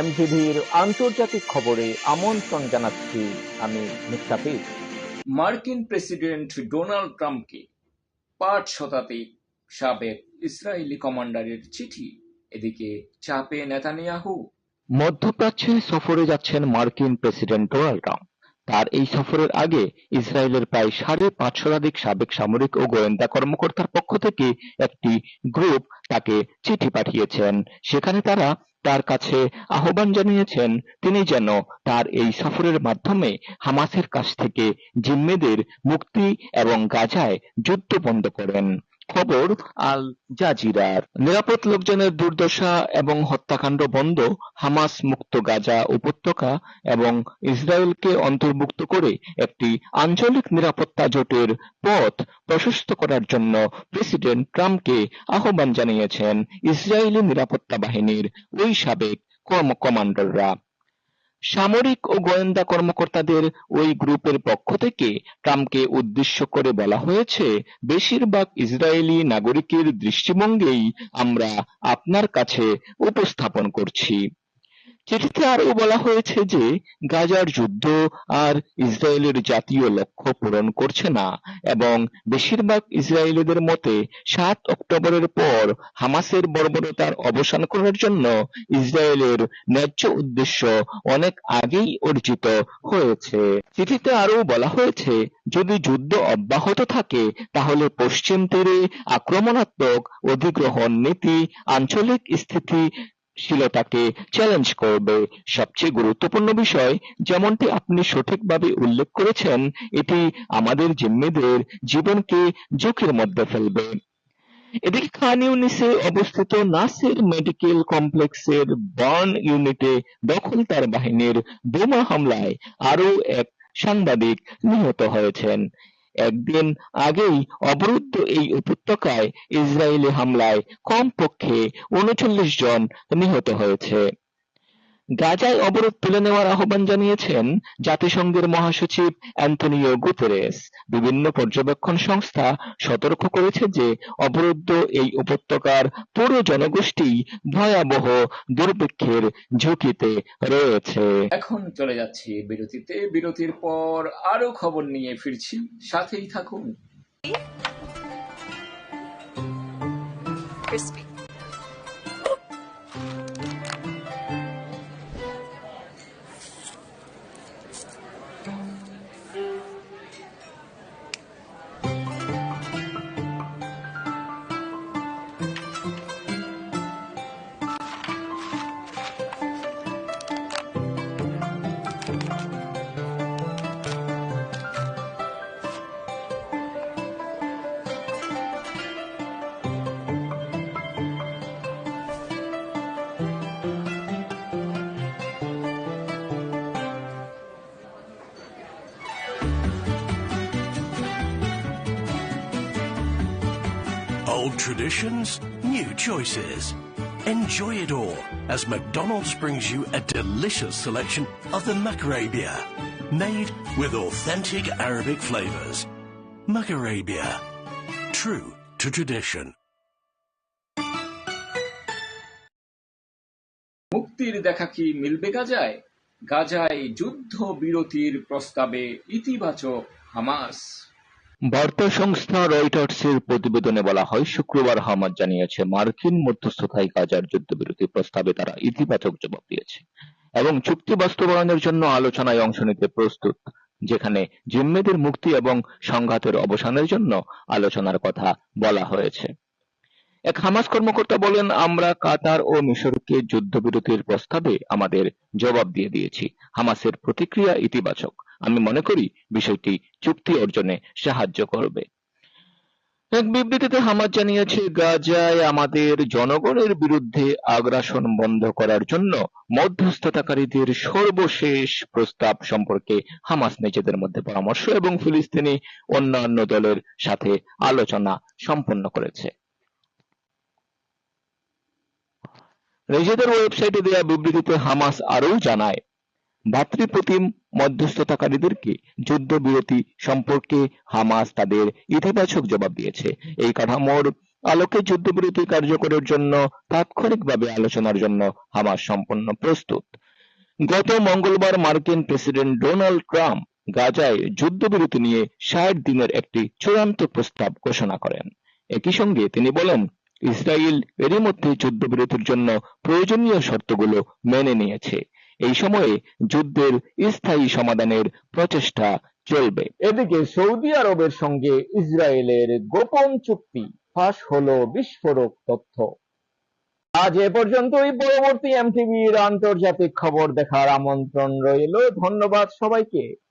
এমটিভির আন্তর্জাতিক খবরে আমন্ত্রণ জানাচ্ছি আমি মুস্তাফিজ। মার্কিন প্রেসিডেন্ট ডোনাল্ড ট্রাম্পকে পাঁচ শতাধিক সাবেক ইসরায়েলি কমান্ডারের চিঠি এদিকে চাপে নেতানিয়াহু। মধ্যপ্রাচ্যে সফরে যাচ্ছেন মার্কিন প্রেসিডেন্ট ডোনাল্ড ট্রাম্প। তার এই সফরের আগে ইসরায়েলের প্রায় সাড়ে পাঁচ শতাধিক সাবেক সামরিক ও গোয়েন্দা কর্মকর্তার পক্ষ থেকে একটি গ্রুপ তাকে চিঠি পাঠিয়েছেন। সেখানে তারা তার কাছে আহ্বান জানিয়েছেন, তিনি যেন তার এই সফরের মাধ্যমে হামাসের কাছ থেকে জিম্মিদের মুক্তি এবং গাজায় যুদ্ধ বন্ধ করেন। খবর, আল জাজিরার। নিরাপদ লোকজনের দুর্দশা এবং হত্যাকাণ্ড বন্ধ, হামাস মুক্ত গাজা উপত্যকা এবং ইসরায়েলকে অন্তর্ভুক্ত করে একটি আঞ্চলিক নিরাপত্তা জোটের পথ প্রশস্ত করার জন্য প্রেসিডেন্ট ট্রাম্পকে আহ্বান জানিয়েছেন ইসরায়েলি নিরাপত্তা বাহিনীর ওই সাবেক কমান্ডাররা সামরিক ও গোয়েন্দা কর্মকর্তাদের ওই গ্রুপের পক্ষ থেকে ট্রাম্পকে উদ্দেশ্য করে বলা হয়েছে, বেশিরভাগ ইসরায়েলি নাগরিকের দৃষ্টিভঙ্গি আমরা আপনার কাছে উপস্থাপন করছি। চিঠিতে আরও বলা হয়েছে যে, গাজার যুদ্ধ আর ইসরায়েলের জাতীয় লক্ষ্য পূরণ করছে না এবং বেশিরভাগ ইসরায়েলিদের মতে সাত অক্টোবরের পর হামাসের বর্বরতার অবসান করার জন্য ইসরায়েলের ন্যায্য উদ্দেশ্য অনেক আগেই অর্জিত হয়েছে। চিঠিতে আরও বলা হয়েছে, যদি যুদ্ধ অব্যাহত থাকে, তাহলে পশ্চিম তীরে আক্রমণাত্মক অধিগ্রহণ নীতি, আঞ্চলিক স্থিতি শীলতাকে চ্যালেঞ্জ করবে। সবচেয়ে গুরুত্বপূর্ণ বিষয়, যেমনটি আপনি সঠিকভাবে উল্লেখ করেছেন, এটি আমাদের জিম্মিদের জীবনকে ঝুঁকির মধ্যে ফেলবে। এদিকে খান ইউনিসে অবস্থিত নাসির মেডিকেল কমপ্লেক্সের বার্ন ইউনিটে দখলদার বাহিনীর বোমা হামলায় আরও এক সাংবাদিক নিহত হয়েছেন। একদিন আগেই অবরুদ্ধ এই উপত্যকায় ইসরায়েলি হামলায় কমপক্ষে উনচল্লিশ জন নিহত হয়েছে। গাজায় অবরোধ তুলে নেওয়ার আহ্বান জানিয়েছেন জাতিসংঘের মহাসচিব অ্যান্তনিও গুতেরেস। বিভিন্ন পর্যবেক্ষণ সংস্থা সতর্ক করেছে যে অবরুদ্ধ এই উপত্যকার পুরো জনগোষ্ঠী ভয়াবহ দুর্ভিক্ষের ঝুঁকিতে রয়েছে। এখন চলে যাচ্ছি বিরতিতে। বিরতির পর আরও খবর নিয়ে ফিরছি। সাথেই থাকুন। Crispy. Old traditions, new choices. Enjoy it all as McDonald's brings you a delicious selection of the Macarabia, made with authentic Arabic flavors. Macarabia, true to tradition. মুক্তির দেখা কি মিলবে গাজায় গাজায় যুদ্ধ বিরতির প্রস্তাবে ইতিবাচক হামাস বার্তা সংস্থা রয়টার্সের প্রতিবেদনে বলা হয়, শুক্রবার হামাস জানিয়েছে, মার্কিন মধ্যস্থতায় গাজার যুদ্ধবিরতি প্রস্তাবে তারা ইতিবাচক জবাব দিয়েছে এবং চুক্তি বাস্তবায়নের জন্য আলোচনায় অংশ নিতে প্রস্তুত, যেখানে জিম্মিদের মুক্তি এবং সংঘাতের অবসানের জন্য আলোচনার কথা বলা হয়েছে। এক হামাস কর্মকর্তা বলেন, আমরা কাতার ও মিশরকে যুদ্ধবিরতির প্রস্তাবে আমাদের জবাব দিয়ে দিয়েছি। হামাসের প্রতিক্রিয়া ইতিবাচক। আমি মনে করি বিষয়টি চুক্তি অর্জনে সাহায্য করবে। এক বিবৃতিতে হামাস জানিয়েছে, গাজায় আমাদের জনগণের বিরুদ্ধে আগ্রাসন বন্ধ করার জন্য মধ্যস্থতাকারীদের সর্বশেষ প্রস্তাব সম্পর্কে হামাস নিজেদের মধ্যে পরামর্শ এবং ফিলিস্তিনি অন্যান্য দলের সাথে আলোচনা সম্পন্ন করেছে। নিজেদের ওয়েবসাইটে দেয়া বিবৃতিতে হামাস আরও জানায় ভাতৃপ্রতিম মধ্যস্থতাকারীদেরকে যুদ্ধবিরতি সম্পর্কে হামাস তাদের ইতিবাচক জবাব দিয়েছে। এই কাঠামোর আলোকে যুদ্ধবিরতি কার্যকরের জন্য তাৎক্ষণিকভাবে আলোচনার জন্য হামাস সম্পূর্ণ প্রস্তুত। গত মঙ্গলবার মার্কিন প্রেসিডেন্ট ডোনাল্ড ট্রাম্প গাজায় যুদ্ধবিরতি নিয়ে ষাট দিনের একটি চূড়ান্ত প্রস্তাব ঘোষণা করেন। একই সঙ্গে তিনি বলেন, ইসরায়েল এরই মধ্যে যুদ্ধবিরতির জন্য প্রয়োজনীয় শর্তগুলো মেনে নিয়েছে। এই সময়ে যুদ্ধের স্থায়ী সমাধানের প্রচেষ্টা চলবে। এদিকে সৌদি আরবের সঙ্গে ইসরায়েলের গোপন চুক্তি ফাঁস হলো বিস্ফোরক তথ্য। আজ এ পর্যন্তই, পরবর্তী এমটিভির আন্তর্জাতিক খবর দেখার আমন্ত্রণ রইল। ধন্যবাদ সবাইকে।